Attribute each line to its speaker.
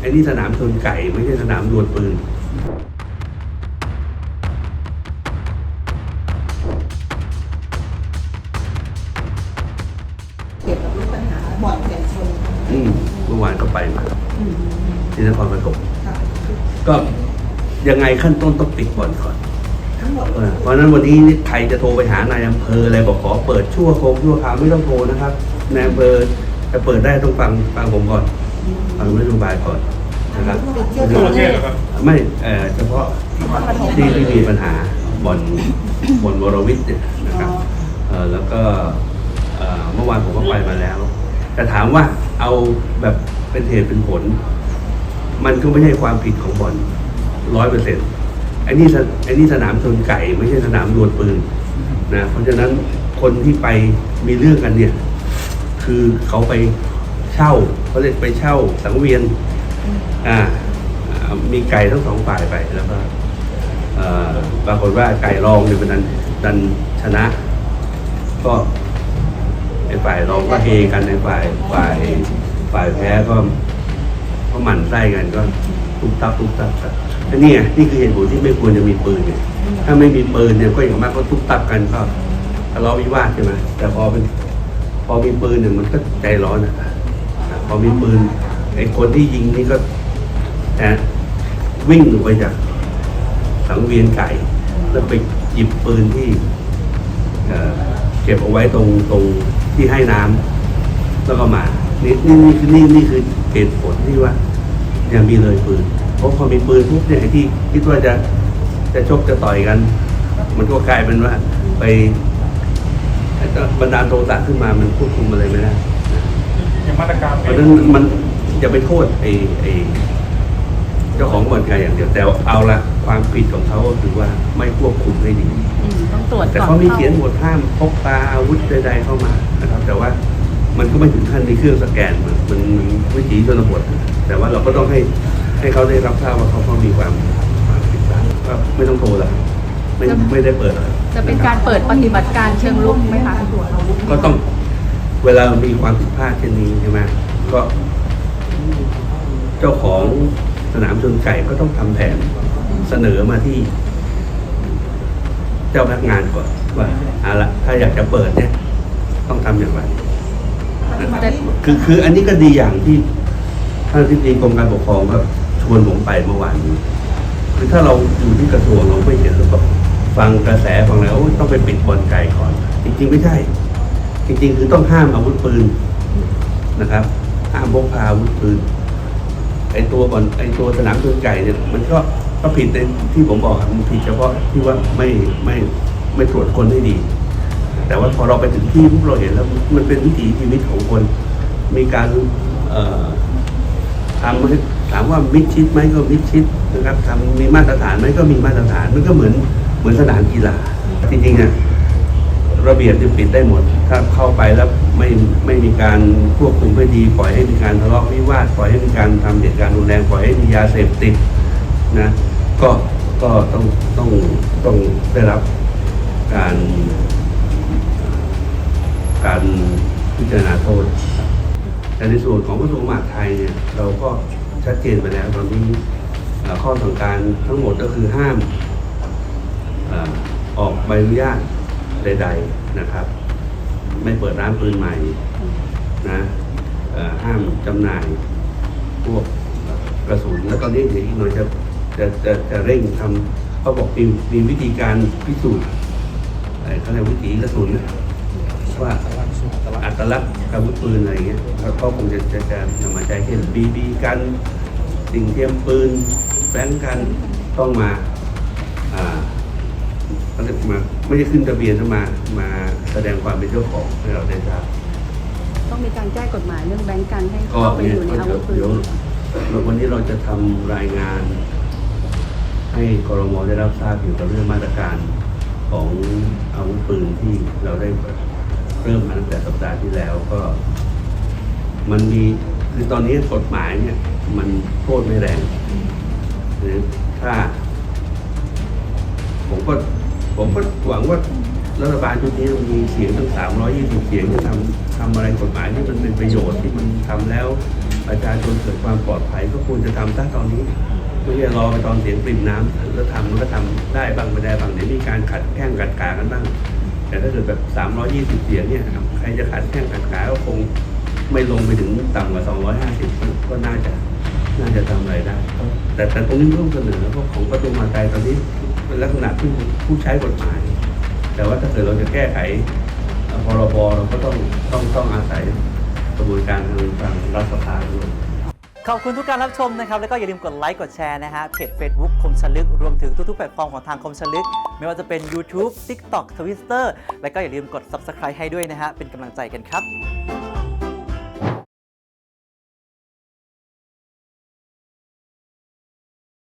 Speaker 1: ไอ้นี่สนามชนไก่ไม่ใช่สนามดวลปืน
Speaker 2: เกี่ยวกับเรื่องปัญหาบ่อนไก่ชน
Speaker 1: อืมเมื่อวานก็ไปมา
Speaker 2: อืม
Speaker 1: ที่นครปฐม
Speaker 2: ค่ะ
Speaker 1: ก็ยังไงขั้นต้นต้องปิดบ่อนก่อน
Speaker 2: ทั้งหมด
Speaker 1: เออเพราะฉะนั้นวันนี้ใครจะโทรไปหานายอำเภออะไรบอกขอเปิดชั่วโคงชั่วคราวไม่ต้องโทรนะครับนายอำเภอจะเปิดได้ต้องฟังฟังผมก่อน ฟังนโยบายก่อนนะครับ
Speaker 2: ติดเชื้อ
Speaker 3: ทั่
Speaker 2: ตัวว
Speaker 3: ประ
Speaker 2: เล
Speaker 3: เทศ
Speaker 2: ข
Speaker 3: เหรอครับ
Speaker 1: ไม่เอ่อเฉพาะที่ที่มีปัญหาบ่อนบ่อนวรวิทย์เนี่ยนะครับเอ่อแล้วก็เอ่อเมื่อวานผมก็ไปมาแล้ว แต่ถามว่าเอาแบบเป็นเหตุเป็นผล มันก็ไม่ใช่ความผิดของบ่อนร้อยเปอร์เซ็นต์ไอ้นี่สไอ้นี่สนามชนไก่ ไม่ใช่สนามดวลปืนนะเพราะฉะนั้นคนที่ไปมีเรื่องกันเนี่ย คือเขาไป เช่าเขาเรียกไปเช่าสังเวียนอ่าอ่ามีไก่ทั้งสองฝ่ายไปแล้วก็เอ่อปรากฏว่าไก่รองเนี่ยเป็นดันดันชนะ ก็ไอ้ฝ่ายรองก็เฮกันในฝ่ายฝ่ายฝ่ายแพ้ก็ก็หมั่นไส้กันก็ทุบตับทุบตับกันอันนี้ไงนี่คือเหตุผลที่ไม่ควรจะมีปืนไงถ้าไม่มีปืนเนี่ยก็อย่างมากก็ทุบตับกันก็ทะเลาะวิวาทใช่ไหมแต่พอเป็นพอมีปืนเนี่ยมันก็ใจร้อนอะ อะพอมีปืนไอ้คนที่ยิงนี่ก็แอบวิ่งออกไปจากสังเวียนไก่ แล้วไปหยิบปืนที่เก็บเอาไว้ตรงตรงที่ให้น้ำแล้วก็มา นี่นี่นี่คือนี่นี่คือเหตุผลที่ว่าอย่ามีเลยปืน เพราะพอมีปืนปุ๊บเนี่ยไอ้ที่คิดว่าจะจะชกจะต่อยกัน มันก็กลายเป็นว่า ไปบรรดาโทสะขึ้นมามันควบคุมอะไรไม่ได้
Speaker 3: อย่างมาตรการ
Speaker 1: เพราะฉะนั้นมันอย่าไปโทษไอ้ไอ้เจ้าของบ่อนไก่อย่างเดียวแต่เอาละความผิดของเขาก็คือว่าไม่ควบคุมให้ดี
Speaker 4: อืมต้องตรวจ
Speaker 1: แต่
Speaker 4: ก่อน
Speaker 1: เขามีเขียนบทห้ามพกพาอาวุธใดๆเข้ามานะครับ แต่ว่ามันก็ไม่ถึงขั้นมีเครื่องสแกนมันมันมันวิถีชนบทแต่ว่าเราก็ต้องให้ให้เขาได้รับทราบว่าเขาเขามีความความผิดพลาดก็ไม่ต้องโทรละไม่ไม่ได้เปิดแล้ว
Speaker 4: จะเป็นการเปิดปฏิบัติการเชิงลุกไหมคะ
Speaker 1: ก็ต้อง เวลามีความผิดพลาดเช่นนี้ใช่ไหมก็เจ้าของสนามชนไก่ก็ต้องทำแผนเสนอมาที่ เจ้าพนักงานก่อนว่าเอาละถ้าอยากจะเปิดเนี่ย ต้องทำอย่างไรคือคืออันนี้ก็ดีอย่างที่ท่านที่ดีกรมการปกครองก็ชวนผมไปเมื่อวานนี้คือถ้าเราอยู่ที่กระทรวงเราไม่เห็นเราก็ฟังกระแสฟังแล้วต้องไปปิดบอลไก่ก่อน จริงๆไม่ใช่ จริงๆ คือต้องห้ามอาวุธปืนนะครับ ห้ามพกพาอาวุธปืนไอตัวบอลไอตัวสนามชนไก่เนี่ยมันก็ก็ผิดในที่ผมบอกมันผิดเฉพาะที่ว่าไม่ไม่ไม่ตรวจคนให้ดี แต่ว่าพอเราไปถึงที่ปุ๊บเราเห็นแล้วมันเป็นวิถีชีวิตของคน มีการทำถามว่ามิดชิดไหมก็มิดชิดนะครับทำมีมาตรฐานไหมก็มีมาตรฐานมันก็เหมือนเหมือนสนามกีฬาจริงๆอะ ระเบียบจะปิดได้หมด ถ้าเข้าไปแล้วไม่ไม่มีการควบคุมให้ดี ปล่อยให้มีการทะเลาะวิวาทปล่อยให้มีการทำเหตุการณ์รุนแรงปล่อยให้มียาเสพติดนะก็ก็ต้องต้องต้องได้รับการการพิจารณาโทษ แต่ในส่วนของกระทรวงมหาดไทยเนี่ยเราก็ชัดเจนไปแล้วตอนนี้ข้อสั่งการทั้งหมดก็คือห้ามออกใบอนุญาต ใด ๆนะครับ ไม่เปิดร้านปืนใหม่นะห้ามจำหน่ายพวกกระสุนแล้วตอนนี้เดี๋ยวอีกหน่อยจะจะจะจะเร่งทำเขาบอกมีมีวิธีการพิสูจน์เอ่อเขาเรียกวิถีกระสุนนะว่าอัตลักษณ์อาวุธปืนอะไรเงี้ยแล้วก็คงจะจะจะนำมาใช้เช่นบีบีกันสิ่งเทียมปืนแบงก์กันต้องมาอ่า มาไม่ได้ขึ้นทะเบียนต้องมา มาแสดงความเป็นเจ้าของให้เราได้ทราบ
Speaker 4: ต้องมีการแก้กฎหมายเรื่องแบงก์กันให้
Speaker 1: ก็
Speaker 4: เข้าไป
Speaker 1: เนี่
Speaker 4: อยยู่ใน
Speaker 1: ก็
Speaker 4: อา
Speaker 1: เดี๋
Speaker 4: วุ
Speaker 1: ยว
Speaker 4: ธปืน
Speaker 1: เดี๋ยววันนี้เราจะทำรายงาน ให้กรมได้รับทราบเกี่ยวกับเรื่องมาตรการของอาวุธปืนที่เราได้เริ่มมาตั้งแต่สัปดาห์ที่แล้วก็ มันมีคือตอนนี้กฎหมายเนี่ย มันโทษไม่แรงหรือถ้าผมก็ ผมก็หวังว่ารัฐบาลชุดนี้มีเสียงตั้งสามร้อยี่สิบเสียงจะทำทำอะไรกฎหมายที่มันเป็นประโยชน์ที่มันทำแล้วประชาชนเกิดความปลอดภัยก็ควรจะทำซะตอนนี้ไม่ใช่รอไปตอนเสียงปริ่มน้ำแล้วทำมันก็ทำได้บ้างไม่ได้บ้างเดี๋ยวมีการขัดแข้งขัดขากันบ้างแต่ถ้าเกิดแบบ 320 เสียงเนี่ยใครจะขัดแข้งขัดขาก็คงไม่ลงไปถึงต่ำกว่า 250 ก็น่าจะน่าจะทำอะไรได้แต่แต่ตรงนี้ต้องเสนอเพราะของประตูมาไกลตอนนี้ เป็นลักษณะผู้ผู้ใช้กฎหมาย แต่ว่าถ้าเกิดเราจะแก้ไขพรบเราก็ต้องต้องต้องอาศัยกระบวนการทางทางรัฐสภาด้วย
Speaker 5: ขอบคุณทุกการรับชมนะครับ แล้วก็อย่าลืมกดไลค์กดแชร์นะฮะเพจ Facebook คมชลึก รวมถึงทุกๆแพลตฟอร์มของทางคมชลึก ไม่ว่าจะเป็น YouTube TikTok Twitter แล้วก็อย่าลืมกด Subscribe ให้ด้วยนะฮะเป็นกำลังใจกันครับ